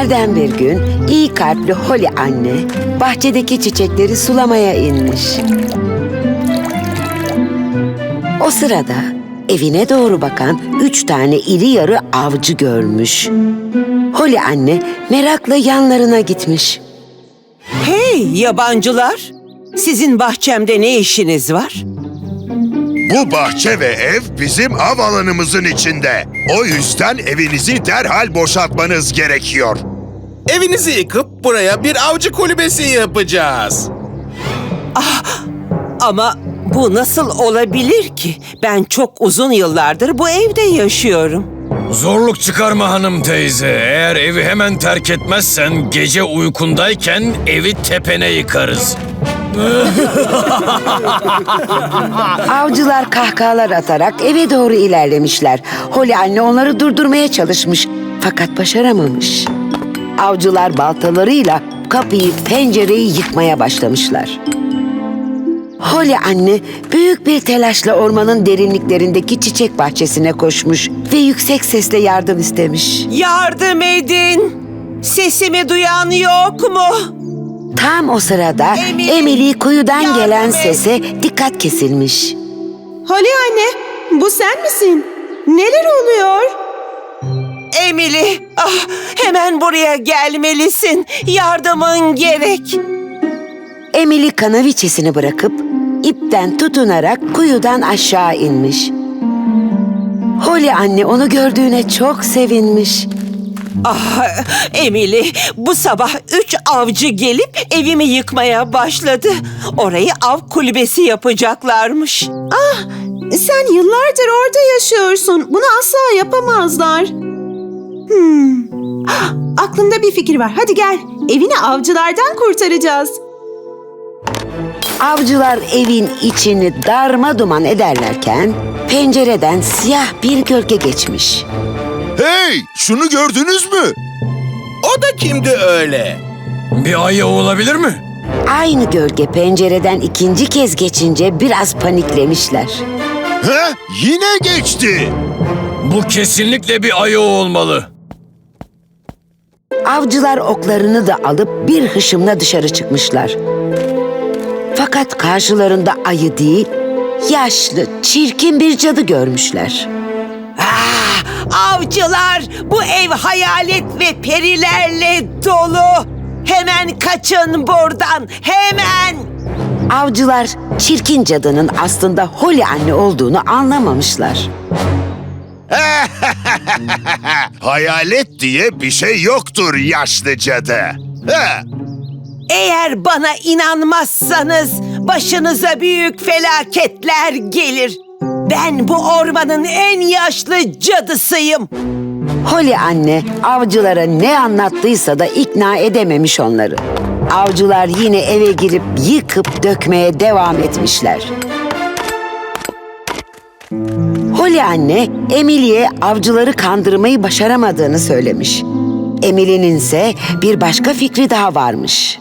Günlerden bir gün iyi kalpli Holly anne bahçedeki çiçekleri sulamaya inmiş. O sırada evine doğru bakan üç tane iri yarı avcı görmüş. Holly anne merakla yanlarına gitmiş. Hey yabancılar! Sizin bahçemde ne işiniz var? Bu bahçe ve ev bizim av alanımızın içinde. O yüzden evinizi derhal boşaltmanız gerekiyor. Evinizi yıkıp buraya bir avcı kulübesi yapacağız. Ama bu nasıl olabilir ki? Ben çok uzun yıllardır bu evde yaşıyorum. Zorluk çıkarma hanım teyze. Eğer evi hemen terk etmezsen gece uykundayken evi tepene yıkarız. Avcılar kahkahalar atarak eve doğru ilerlemişler. Holly anne onları durdurmaya çalışmış fakat başaramamış. Avcılar baltalarıyla kapıyı, pencereyi yıkmaya başlamışlar. Holly anne büyük bir telaşla ormanın derinliklerindeki çiçek bahçesine koşmuş ve yüksek sesle yardım istemiş. Yardım edin! Sesimi duyan yok mu? Tam o sırada Emily, Emily kuyudan yardım gelen et. sese dikkat kesilmiş. Holly anne, bu sen misin? Neler oluyor? Emily, ah, hemen buraya gelmelisin. Yardımın gerek. Emily kanaviçesini bırakıp ipten tutunarak kuyudan aşağı inmiş. Holly anne onu gördüğüne çok sevinmiş. Ah, Emily, bu sabah üç avcı gelip evimi yıkmaya başladı. Orayı av kulübesi yapacaklarmış. Sen yıllardır orada yaşıyorsun. Bunu asla yapamazlar. Hmm. Ah, Aklımda bir fikir var. Hadi gel. Evini avcılardan kurtaracağız. Avcılar evin içini darma duman ederlerken pencereden siyah bir gölge geçmiş. Hey, şunu gördünüz mü? O da kimdi öyle? Bir ayı olabilir mi? Aynı gölge pencereden ikinci kez geçince biraz paniklemişler. He? Yine geçti. Bu kesinlikle bir ayı olmalı. Avcılar oklarını da alıp bir hışımla dışarı çıkmışlar. Fakat karşılarında ayı değil, yaşlı, çirkin bir cadı görmüşler. Ah, avcılar, bu ev hayalet ve perilerle dolu. Hemen kaçın buradan, hemen. Avcılar çirkin cadının aslında Holly anne olduğunu anlamamışlar. Hayalet diye bir şey yoktur yaşlı cadı. Eğer bana inanmazsanız başınıza büyük felaketler gelir. Ben bu ormanın en yaşlı cadısıyım. Holly anne avcılara ne anlattıysa da ikna edememiş onları. Avcılar yine eve girip yıkıp dökmeye devam etmişler. Holly anne Emily'e avcıları kandırmayı başaramadığını söylemiş. Emily'nin ise bir başka fikri daha varmış.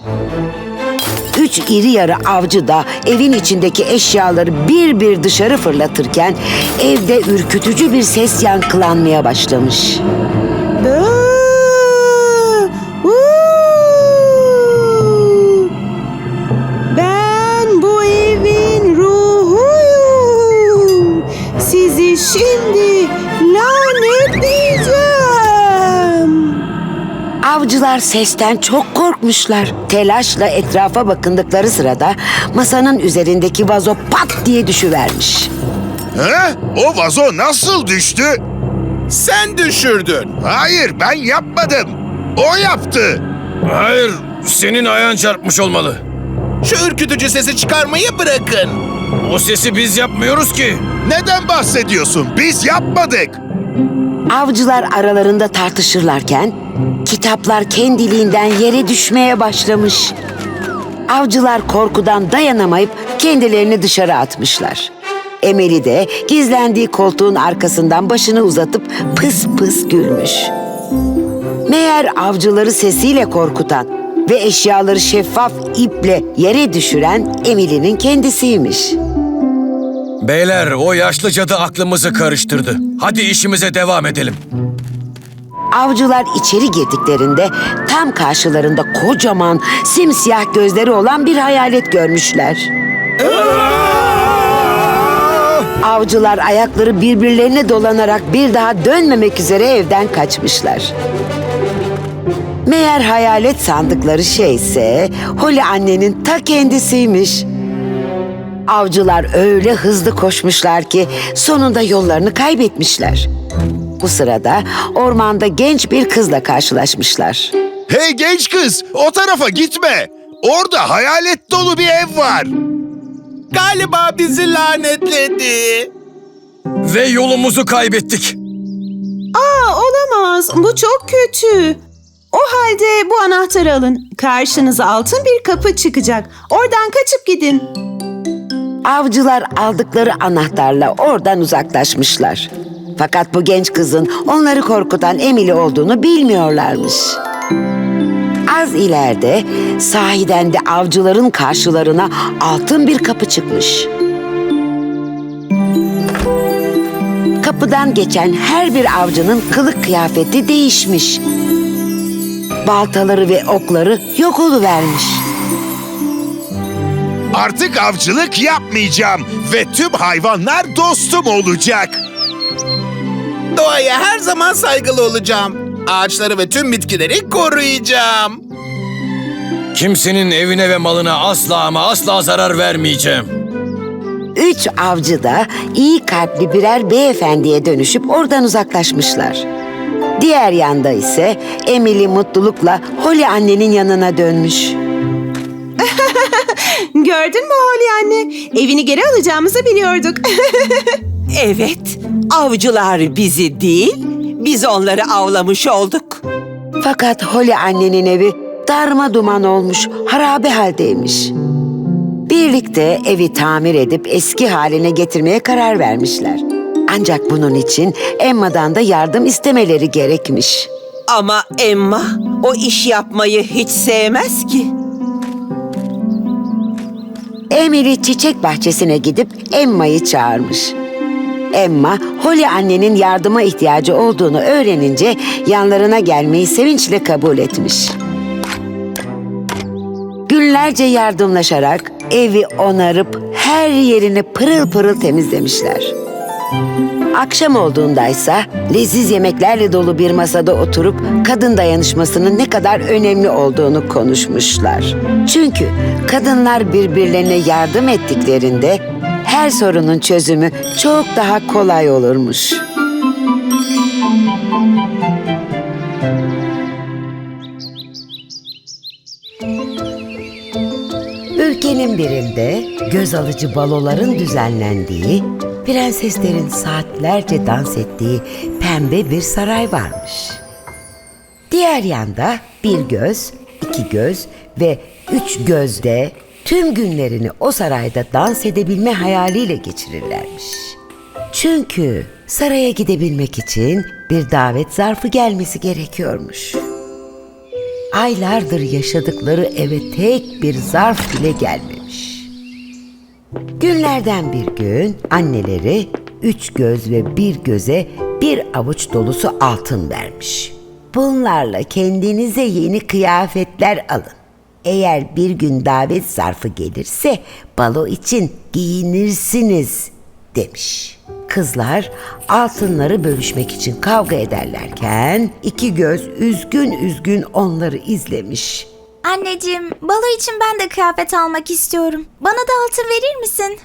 Üç iri yarı avcı da evin içindeki eşyaları bir bir dışarı fırlatırken evde ürkütücü bir ses yankılanmaya başlamış. Avcılar sesten çok korkmuşlar. Telaşla etrafa bakındıkları sırada masanın üzerindeki vazo pat diye düşüvermiş. he? O vazo nasıl düştü? Sen düşürdün. Hayır, ben yapmadım. O yaptı. Hayır, senin ayağın çarpmış olmalı. Şu ürkütücü sesi çıkarmayı bırakın. O sesi biz yapmıyoruz ki. Neden bahsediyorsun? Biz yapmadık. Avcılar aralarında tartışırlarken kitaplar kendiliğinden yere düşmeye başlamış. Avcılar korkudan dayanamayıp kendilerini dışarı atmışlar. Emeli de gizlendiği koltuğun arkasından başını uzatıp pıs pıs gülmüş. Meğer avcıları sesiyle korkutan ve eşyaları şeffaf iple yere düşüren Emily'nin kendisiymiş. Beyler, o yaşlı cadı aklımızı karıştırdı. Hadi işimize devam edelim. Avcılar içeri girdiklerinde tam karşılarında kocaman simsiyah gözleri olan bir hayalet görmüşler. Avcılar ayakları birbirlerine dolanarak bir daha dönmemek üzere evden kaçmışlar. Meğer hayalet sandıkları şeyse Holly annenin ta kendisiymiş. Avcılar öyle hızlı koşmuşlar ki sonunda yollarını kaybetmişler. Bu sırada ormanda genç bir kızla karşılaşmışlar. Hey genç kız, o tarafa gitme. Orada hayalet dolu bir ev var. Galiba bizi lanetledi. Ve yolumuzu kaybettik. Aa, olamaz. Bu çok kötü. O halde bu anahtarı alın. Karşınıza altın bir kapı çıkacak. Oradan kaçıp gidin. Avcılar aldıkları anahtarla oradan uzaklaşmışlar. Fakat bu genç kızın onları korkutan Emily olduğunu bilmiyorlarmış. Az ileride sahiden de avcıların karşılarına altın bir kapı çıkmış. Kapıdan geçen her bir avcının kılık kıyafeti değişmiş. Baltaları ve okları yok oluvermiş. Artık avcılık yapmayacağım ve tüm hayvanlar dostum olacak. Doğaya her zaman saygılı olacağım. Ağaçları ve tüm bitkileri koruyacağım. Kimsenin evine ve malına asla ama asla zarar vermeyeceğim. Üç avcı da iyi kalpli birer beyefendiye dönüşüp oradan uzaklaşmışlar. Diğer yanda ise Emily mutlulukla Holly annenin yanına dönmüş. Gördün mü Holly anne? Evini geri alacağımızı biliyorduk. Evet, avcılar bizi değil, biz onları avlamış olduk. Fakat Holly annenin evi darma duman olmuş, harabe haldeymiş. Birlikte evi tamir edip eski haline getirmeye karar vermişler. Ancak bunun için Emma'dan da yardım istemeleri gerekmiş. Ama Emma o iş yapmayı hiç sevmez ki. Emily çiçek bahçesine gidip Emma'yı çağırmış. Emma, Holly annenin yardıma ihtiyacı olduğunu öğrenince yanlarına gelmeyi sevinçle kabul etmiş. Günlerce yardımlaşarak evi onarıp her yerini pırıl pırıl temizlemişler. Akşam olduğundaysa leziz yemeklerle dolu bir masada oturup kadın dayanışmasının ne kadar önemli olduğunu konuşmuşlar. Çünkü kadınlar birbirlerine yardım ettiklerinde her sorunun çözümü çok daha kolay olurmuş. Ülkenin birinde göz alıcı baloların düzenlendiği, prenseslerin saatlerce dans ettiği pembe bir saray varmış. Diğer yanda bir göz, iki göz ve üç gözde tüm günlerini o sarayda dans edebilme hayaliyle geçirirlermiş. Çünkü saraya gidebilmek için bir davet zarfı gelmesi gerekiyormuş. Aylardır yaşadıkları eve tek bir zarf bile gelmemiş. Günlerden bir gün anneleri üç göz ve bir göze bir avuç dolusu altın vermiş. Bunlarla kendinize yeni kıyafetler alın. Eğer bir gün davet zarfı gelirse balo için giyinirsiniz demiş. Kızlar altınları bölüşmek için kavga ederlerken iki göz üzgün üzgün onları izlemiş. Anneciğim, balo için ben de kıyafet almak istiyorum. Bana da altın verir misin?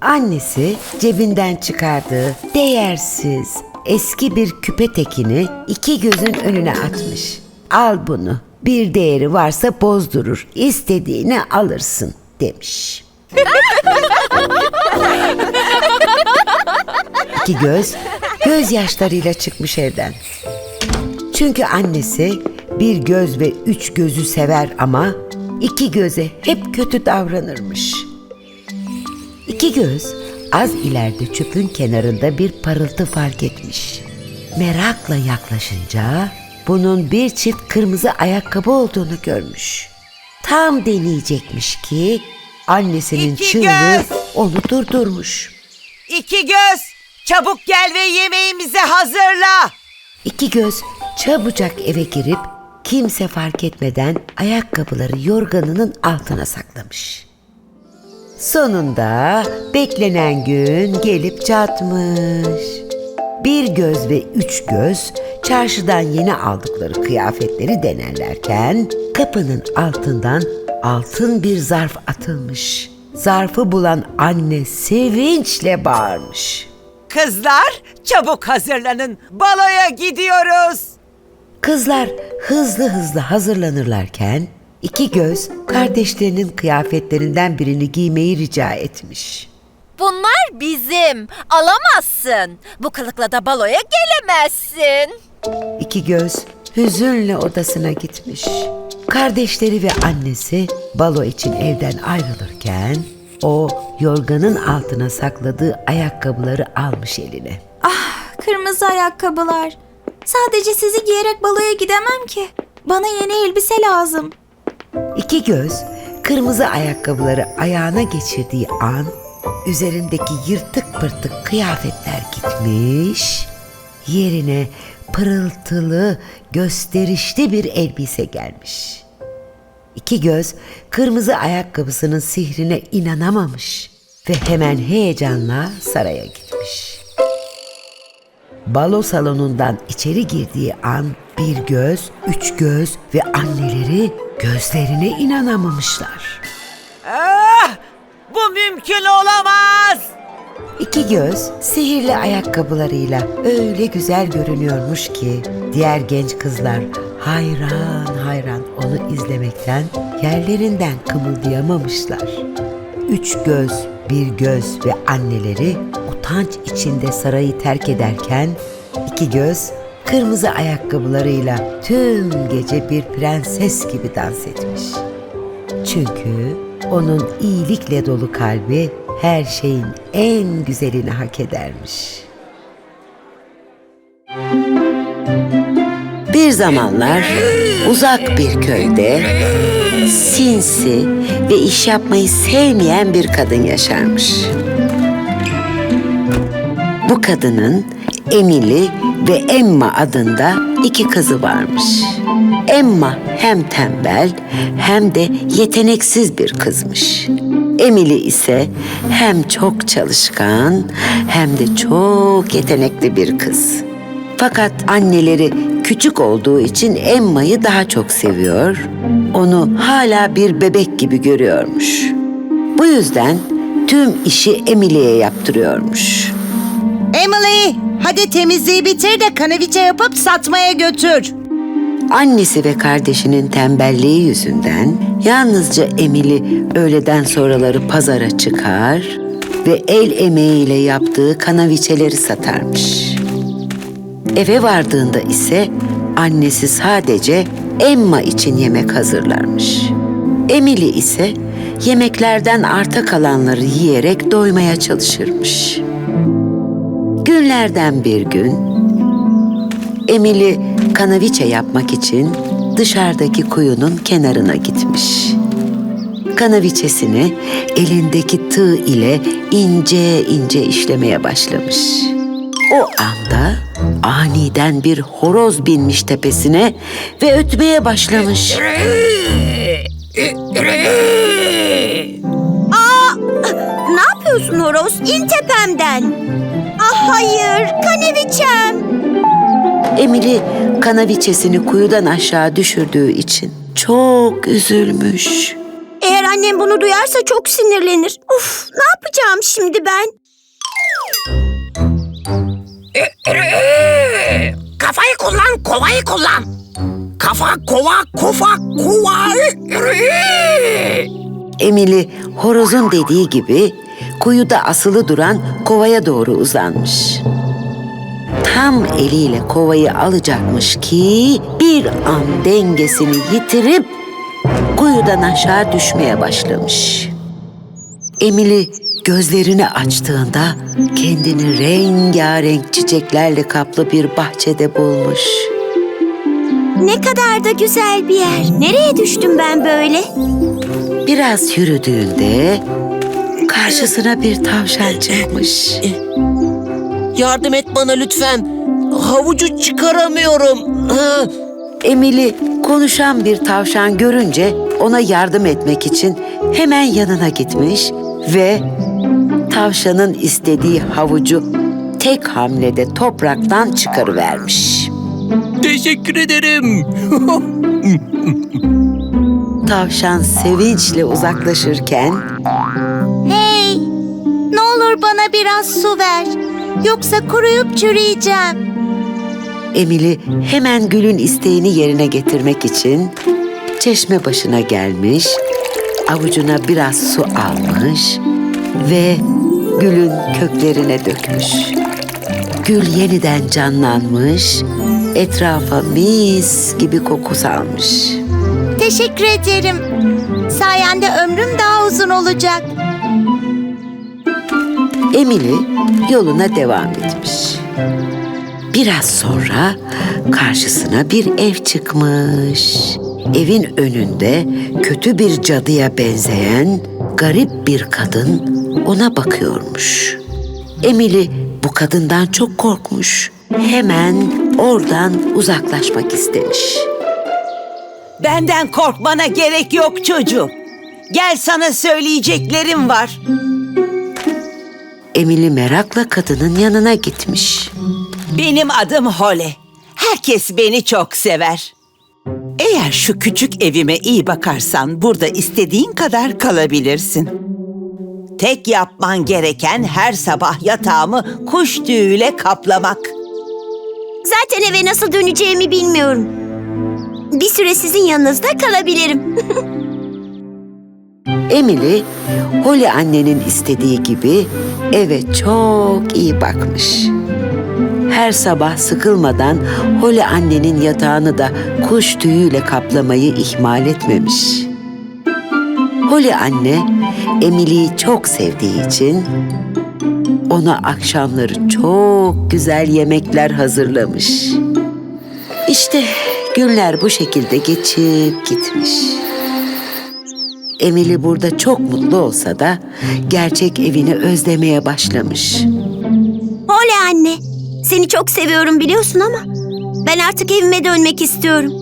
Annesi cebinden çıkardığı değersiz eski bir küpe tekini iki gözün önüne atmış. Al bunu. Bir değeri varsa bozdurur. İstediğini alırsın demiş. İki göz gözyaşlarıyla çıkmış evden. Çünkü annesi bir göz ve üç gözü sever ama iki göze hep kötü davranırmış. İki göz az ileride çöpün kenarında bir parıltı fark etmiş. Merakla yaklaşınca bunun bir çift kırmızı ayakkabı olduğunu görmüş. Tam deneyecekmiş ki annesinin İki çığlığı göz! onu durdurmuş. İki göz, çabuk gel ve yemeğimizi hazırla. İki göz çabucak eve girip kimse fark etmeden ayakkabıları yorganının altına saklamış. Sonunda beklenen gün gelip çatmış. Bir göz ve üç göz çarşıdan yeni aldıkları kıyafetleri denerlerken kapının altından altın bir zarf atılmış. Zarfı bulan anne sevinçle bağırmış. Kızlar çabuk hazırlanın. Baloya gidiyoruz. Kızlar hızlı hızlı hazırlanırlarken iki göz kardeşlerinin kıyafetlerinden birini giymeyi rica etmiş. Bunlar bizim. Alamazsın. Bu kılıkla da baloya gelemezsin. İki göz hüzünle odasına gitmiş. Kardeşleri ve annesi balo için evden ayrılırken o yorganın altına sakladığı ayakkabıları almış eline. Kırmızı ayakkabılar. Sadece sizi giyerek baloya gidemem ki. Bana yeni elbise lazım. İki göz kırmızı ayakkabıları ayağına geçirdiği an üzerindeki yırtık pırtık kıyafetler gitmiş. Yerine pırıltılı, gösterişli bir elbise gelmiş. İki göz kırmızı ayakkabısının sihrine inanamamış ve hemen heyecanla saraya gitmiş. Balo salonundan içeri girdiği an bir göz, üç göz ve anneleri gözlerine inanamamışlar. Bu mümkün olamaz. İki göz sihirli ayakkabılarıyla öyle güzel görünüyormuş ki diğer genç kızlar hayran hayran onu izlemekten yerlerinden kımıldayamamışlar. Üç göz, bir göz ve anneleri utanç içinde sarayı terk ederken iki göz kırmızı ayakkabılarıyla tüm gece bir prenses gibi dans etmiş. Çünkü onun iyilikle dolu kalbi her şeyin en güzelini hak edermiş. Bir zamanlar uzak bir köyde sinsi ve iş yapmayı sevmeyen bir kadın yaşarmış. Bu kadının Emily ve Emma adında iki kızı varmış. Emma hem tembel hem de yeteneksiz bir kızmış. Emily ise hem çok çalışkan hem de çok yetenekli bir kız. Fakat anneleri küçük olduğu için Emma'yı daha çok seviyor, onu hala bir bebek gibi görüyormuş. Bu yüzden tüm işi Emily'ye yaptırıyormuş. Emily, hadi temizliği bitir de kanaviçe yapıp satmaya götür. Annesi ve kardeşinin tembelliği yüzünden yalnızca Emily öğleden sonraları pazara çıkar ve el emeğiyle yaptığı kanaviçeleri satarmış. Eve vardığında ise annesi sadece Emma için yemek hazırlarmış. Emily ise yemeklerden arta kalanları yiyerek doymaya çalışırmış. Günlerden bir gün Emily kanaviçe yapmak için dışarıdaki kuyunun kenarına gitmiş. Kanaviçesini elindeki tığ ile ince ince işlemeye başlamış. O anda aniden bir horoz binmiş tepesine ve ötmeye başlamış. Ne yapıyorsun horoz? İn tepemden. Ah hayır, kaneviçem. Emily kanaviçesini kuyudan aşağı düşürdüğü için çok üzülmüş. Eğer annem bunu duyarsa çok sinirlenir. Uf, ne yapacağım şimdi ben? Kafayı kullan, kovayı kullan. Kafa, kova, kufa, kuva. Emily horozun dediği gibi kuyuda asılı duran kovaya doğru uzanmış. Tam eliyle kovayı alacakmış ki bir an dengesini yitirip kuyudan aşağı düşmeye başlamış. Emily gözlerini açtığında kendini rengarenk çiçeklerle kaplı bir bahçede bulmuş. Ne kadar da güzel bir yer. Nereye düştüm ben böyle? Biraz yürüdüğünde karşısına bir tavşan çıkmış. Yardım et bana lütfen. havucu çıkaramıyorum. Emily konuşan bir tavşan görünce ona yardım etmek için hemen yanına gitmiş ve tavşanın istediği havucu tek hamlede topraktan çıkarıvermiş. Teşekkür ederim. Tavşan sevinçle uzaklaşırken Hey, ne olur bana biraz su ver. Yoksa kuruyup çürüyeceğim. Emily hemen Gül'ün isteğini yerine getirmek için çeşme başına gelmiş, avucuna biraz su almış ve Gül'ün köklerine dökmüş. Gül yeniden canlanmış, etrafa mis gibi koku salmış. Teşekkür ederim. Sayende ömrüm daha uzun olacak. Emily yoluna devam etmiş. Biraz sonra karşısına bir ev çıkmış. Evin önünde kötü bir cadıya benzeyen garip bir kadın ona bakıyormuş. Emily bu kadından çok korkmuş. Hemen oradan uzaklaşmak istemiş. Benden korkmana gerek yok çocuğum. Gel sana söyleyeceklerim var. Emily merakla kadının yanına gitmiş. Benim adım Hole. Herkes beni çok sever. Eğer şu küçük evime iyi bakarsan burada istediğin kadar kalabilirsin. Tek yapman gereken her sabah yatağımı kuş tüyüyle kaplamak. Zaten eve nasıl döneceğimi bilmiyorum. Bir süre sizin yanınızda kalabilirim. Emily, Holly annenin istediği gibi eve çok iyi bakmış. Her sabah sıkılmadan Holly annenin yatağını da kuş tüyüyle kaplamayı ihmal etmemiş. Holly anne, Emily'yi çok sevdiği için ona akşamları çok güzel yemekler hazırlamış. İşte günler bu şekilde geçip gitmiş. Emily burada çok mutlu olsa da gerçek evini özlemeye başlamış. Oley anne. Seni çok seviyorum biliyorsun ama ben artık evime dönmek istiyorum.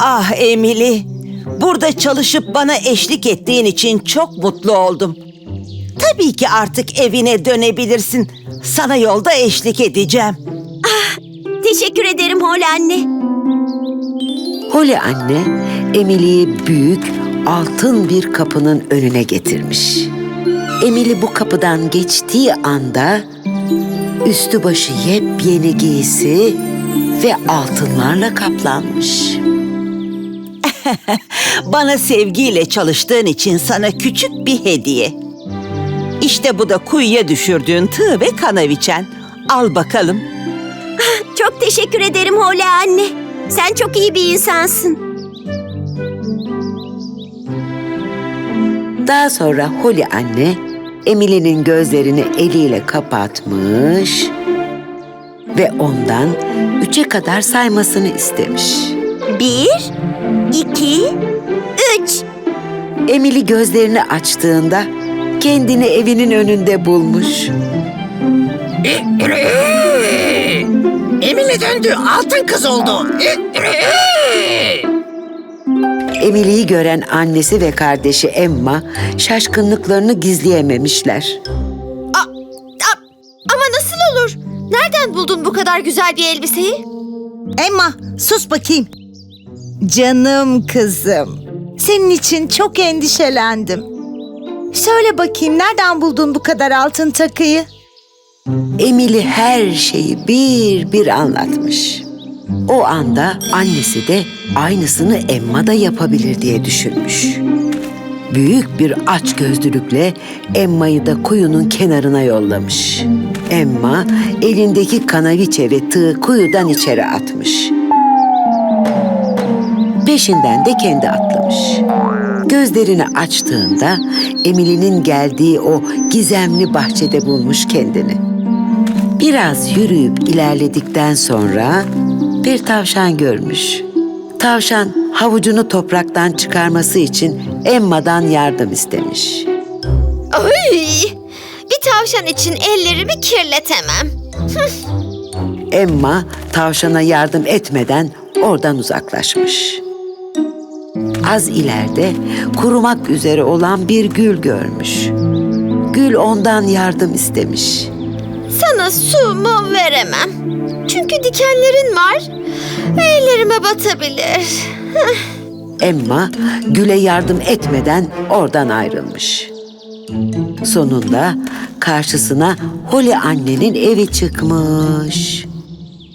Ah Emily, burada çalışıp bana eşlik ettiğin için çok mutlu oldum. Tabii ki artık evine dönebilirsin. Sana yolda eşlik edeceğim. Teşekkür ederim Holly anne. Holly anne Emily'yi büyük altın bir kapının önüne getirmiş. Emily bu kapıdan geçtiği anda üstü başı yepyeni giysi ve altınlarla kaplanmış. Bana sevgiyle çalıştığın için sana küçük bir hediye. İşte bu da kuyuya düşürdüğün tığ ve kanaviçen. Al bakalım. Çok teşekkür ederim Holly anne. Sen çok iyi bir insansın. Daha sonra Holly anne Emily'nin gözlerini eliyle kapatmış ve ondan üçe kadar saymasını istemiş. Bir, iki, üç. Emily gözlerini açtığında kendini evinin önünde bulmuş. Emine döndü, altın kız oldu. Emily'yi gören annesi ve kardeşi Emma şaşkınlıklarını gizleyememişler. Ama nasıl olur? Nereden buldun bu kadar güzel bir elbiseyi? Emma, sus bakayım. Canım kızım. Senin için çok endişelendim. Söyle bakayım nereden buldun bu kadar altın takıyı? Emily her şeyi bir bir anlatmış. O anda annesi de aynısını Emma da yapabilir diye düşünmüş. Büyük bir aç gözlülükle Emma'yı da kuyunun kenarına yollamış. Emma elindeki kanaviçe ve tığı kuyudan içeri atmış. Peşinden de kendi atlamış. Gözlerini açtığında Emily'nin geldiği o gizemli bahçede bulmuş kendini. Biraz yürüyüp ilerledikten sonra bir tavşan görmüş. Tavşan havucunu topraktan çıkarması için Emma'dan yardım istemiş. Ay, bir tavşan için ellerimi kirletemem. Emma tavşana yardım etmeden oradan uzaklaşmış. Az ileride kurumak üzere olan bir gül görmüş. Gül ondan yardım istemiş. Sana su mu veremem. Dikenlerin var. Ellerime batabilir. Emma Gül'e yardım etmeden oradan ayrılmış. Sonunda karşısına Holly annenin evi çıkmış.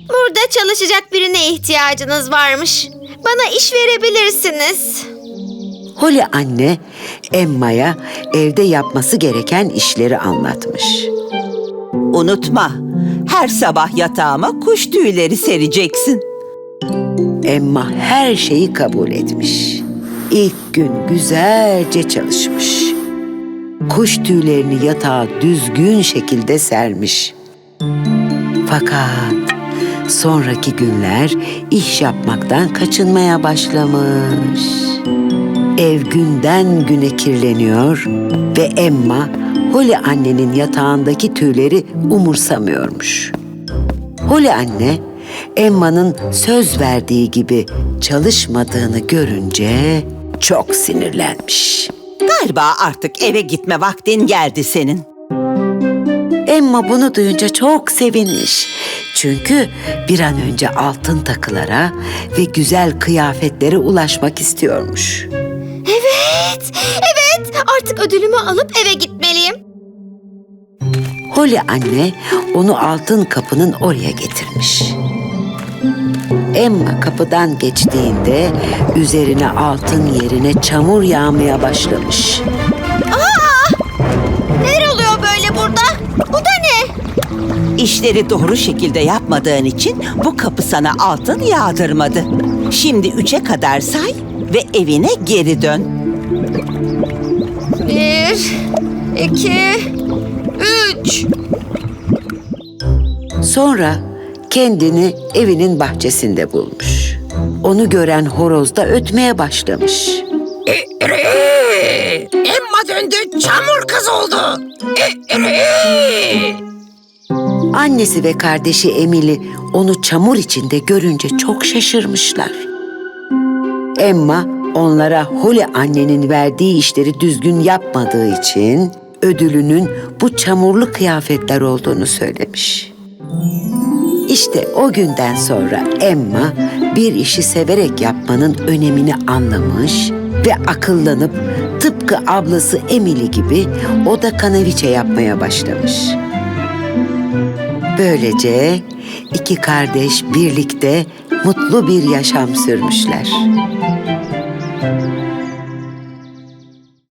Burada çalışacak birine ihtiyacınız varmış. Bana iş verebilirsiniz. Holly anne Emma'ya evde yapması gereken işleri anlatmış. Unutma, her sabah yatağıma kuş tüyleri sereceksin. Emma her şeyi kabul etmiş. İlk gün güzelce çalışmış. Kuş tüylerini yatağa düzgün şekilde sermiş. Fakat sonraki günler iş yapmaktan kaçınmaya başlamış. Ev günden güne kirleniyor ve Emma Holly annenin yatağındaki tüyleri umursamıyormuş. Holly anne Emma'nın söz verdiği gibi çalışmadığını görünce çok sinirlenmiş. Galiba artık eve gitme vaktin geldi senin. Emma bunu duyunca çok sevinmiş. Çünkü bir an önce altın takılara ve güzel kıyafetlere ulaşmak istiyormuş. Evet, evet. Artık ödülümü alıp eve gitmeliyim. Holly anne onu altın kapının oraya getirmiş. Emma kapıdan geçtiğinde üzerine altın yerine çamur yağmaya başlamış. Neler oluyor böyle burada? Bu da ne? İşleri doğru şekilde yapmadığın için bu kapı sana altın yağdırmadı. Şimdi üçe kadar say ve evine geri dön. Bir, iki, Sonra kendini evinin bahçesinde bulmuş. Onu gören horoz da ötmeye başlamış. Emma döndü, çamur kız oldu. Annesi ve kardeşi Emily onu çamur içinde görünce çok şaşırmışlar. Emma onlara Holly annenin verdiği işleri düzgün yapmadığı için ödülünün bu çamurlu kıyafetler olduğunu söylemiş. İşte o günden sonra Emma bir işi severek yapmanın önemini anlamış ve akıllanıp tıpkı ablası Emily gibi o da kanaviçe yapmaya başlamış. Böylece iki kardeş birlikte mutlu bir yaşam sürmüşler.